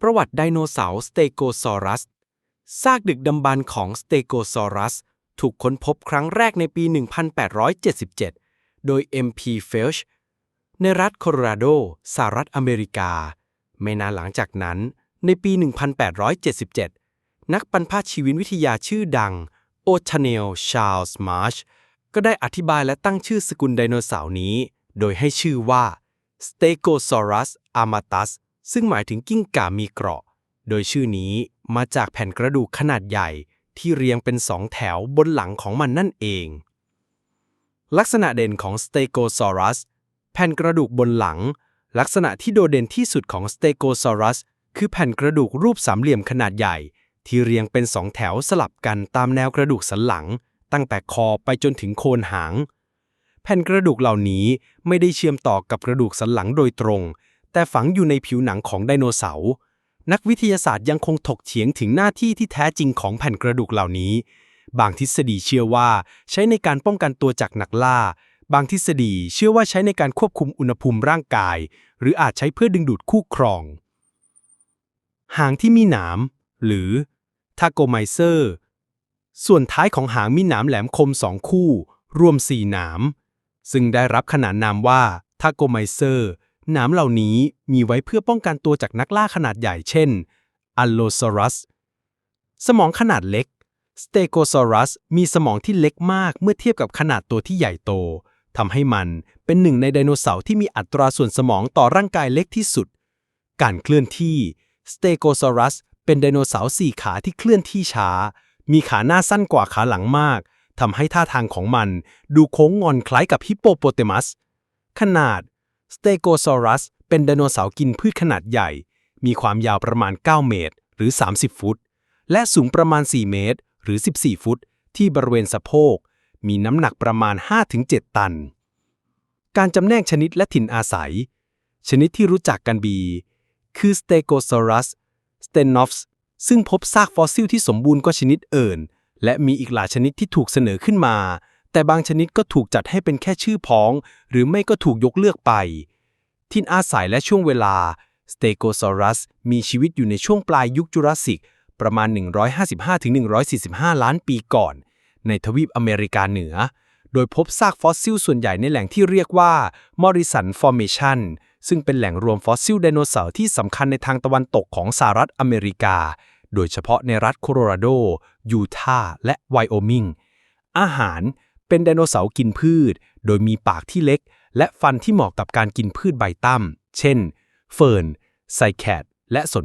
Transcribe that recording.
ประวัติไดโนเสาร์สเตโกซอรัส ซากดึกดำบรรพ์ของสเตโกซอรัส ถูกค้นพบครั้งแรกในปี 1877 โดย M.P. Felch ในรัฐโคโลราโด สหรัฐอเมริกา ไม่นานหลังจากนั้น ในปี 1877 นักปันพาชีวินวิทยาชื่อดัง โอชาเนล ชาร์ลส์มาร์ช ก็ได้อธิบายและตั้งชื่อสกุลไดโนเสาร์นี้ โดยให้ชื่อว่า Stegosaurus armatus ซึ่งหมายถึงกิ้งก่ามีเกราะ โดยชื่อนี้มาจากแผ่นกระดูกขนาดใหญ่ที่เรียงเป็นสองแถวบนหลังของมันนั่นเอง ลักษณะเด่นของ Stegosaurus แผ่นกระดูกบนหลัง ลักษณะที่โดดเด่นที่สุดของ Stegosaurus คือแผ่นกระดูกรูปสามเหลี่ยมขนาดใหญ่ ที่เรียงเป็นสองแถวสลับกันตามแนวกระดูกสันหลัง ตั้งแต่คอไปจนถึงโคนหาง แผ่นกระดูกเหล่านี้ไม่ได้เชื่อมต่อกับกระดูกสันหลังโดยตรง แต่ฝังอยู่ในผิวหนังของไดโนเสาร์นักวิทยาศาสตร์ยังคงถกเถียงถึงหน้าที่ที่แท้จริงของแผ่นกระดูกเหล่านี้ บางทฤษฎีเชื่อว่าใช้ในการป้องกันตัวจากนักล่า บางทฤษฎีเชื่อว่าใช้ในการควบคุมอุณหภูมิร่างกาย หรืออาจใช้เพื่อดึงดูดคู่ครอง หางที่มีหนาม หรือทาโกไมเซอร์ ส่วนท้ายของหางมีหนามแหลมคมสองคู่ รวมสี่หนาม ซึ่งได้รับขนานนามว่าทาโกไมเซอร์ นามเหล่านี้มีไว้เพื่อป้องกันตัวจากนักล่าขนาดใหญ่เช่นอัลโลซอรัส สมองขนาดเล็กสเตโกซอรัสมีสมองที่เล็กมากเมื่อเทียบกับขนาดตัวที่ใหญ่โตทำให้มันเป็นหนึ่งในไดโนเสาร์ที่มีอัตราส่วนสมองต่อร่างกายเล็กที่สุด การเคลื่อนที่สเตโกซอรัสเป็นไดโนเสาร์สี่ขาที่เคลื่อนที่ช้า มีขาหน้าสั้นกว่าขาหลังมากทำให้ท่าทางของมันดูโค้งงอนคล้ายกับฮิปโปโปเตมัส ขนาด สเตโกซอรัสเป็นไดโนเสาร์กินพืชขนาดใหญ่ มีความยาวประมาณ 9 เมตร หรือ 30 ฟุต และสูงประมาณ 4 เมตร หรือ 14 ฟุต ที่บริเวณสะโพก มีน้ำหนักประมาณ 5-7 ตัน การจำแนกชนิดและถิ่นอาศัย ชนิดที่รู้จักกันบีคือ Stegosaurus stenops ซึ่งพบซากฟอสซิลที่สมบูรณ์กว่าชนิดอื่น และมีอีกหลายชนิดที่ถูกเสนอขึ้นมา แต่บางชนิดก็ถูกจัดให้เป็นแค่ชื่อพ้อง หรือไม่ก็ถูกยกเลือกไป ทินอาศัยและช่วงเวลา Stegosaurus มีชีวิตอยู่ในช่วงปลายยุคจูราสสิก ประมาณ 155-145 ล้านปีก่อน ในทวีปอเมริกาเหนือ โดยพบซากฟอสซิลส่วนใหญ่ในแหล่งที่เรียกว่า Morrison Formation ซึ่งเป็นแหล่งรวมฟอสซิลไดโนเสาร์ที่สำคัญในทางตะวันตกของสหรัฐอเมริกา โดยเฉพาะในรัฐโคโลราโด ยูทาห์ และไวโอมิง อาหาร เป็นไดโนเสาร์กินพืช โดยมีปากที่เล็ก และฟันที่เหมาะกับการกินพืชใบตั้ม เช่น เฟิร์น ไซแคด และสน